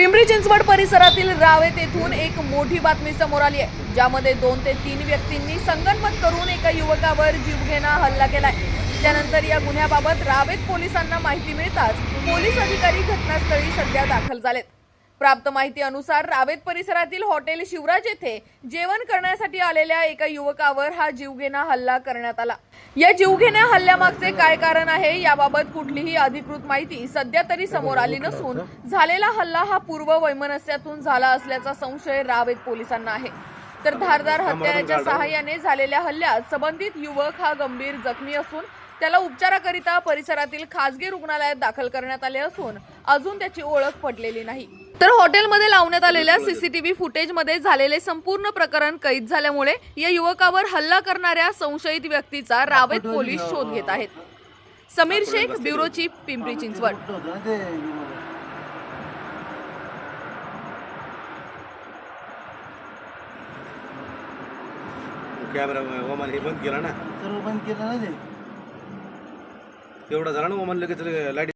पिंपरी चिंचवड परिसरातील रावेत येथून एक मोठी बातमी समोर आली आहे ज्यामध्ये दोन ते तीन व्यक्तींनी संगनमत करून एका युवकावर जीवघेणा हल्ला केलाय. त्यानंतर या गुन्ह्याबाबत रावेत पोलिसांना माहिती मिळताच पोलीस अधिकारी घटनास्थळी सध्या दाखल झालेत. प्राप्त माहिती अनुसार रावेत परिसरातील हॉटेल शिवराज येथे जेवण करण्यासाठी आलेल्या एका युवकावर हा जीवघेणा हल्ला करण्यात आला. या जीवघेण्या हल्ल्यामागचे काय कारण आहे याबाबत कुठलीही अधिकृत माहिती सध्या तरी समोर आली नसून झालेला हल्ला हा पूर्व वैमनस्यातून झाला असल्याचा संशय रावेत पोलिसांना आहे. तर धारदार हत्याराच्या सहाय्याने झालेल्या हल्ल्यात संबंधित युवक हा गंभीर जखमी असून त्याला उपचाराकरिता परिसरातील खासगी रुग्णालयात दाखल करण्यात आले असून अजून त्याची ओळख पडलेली नाही. तर हॉटेलमध्ये लावण्यात आलेल्या सीसीटीव्ही फुटेजमध्ये झालेले संपूर्ण प्रकरण कैद झाल्यामुळे या युवकावर हल्ला करणाऱ्या संशयित व्यक्तीचा रावेत पोलीस शोध घेत आहेत. Sameer Shaikh bureau chief Pimpri Chinchwad. Camera Oman हे बंद केला ना? सर्व बंद केलं ना ते. एवढा झाला ना ओमान लगेच लाइट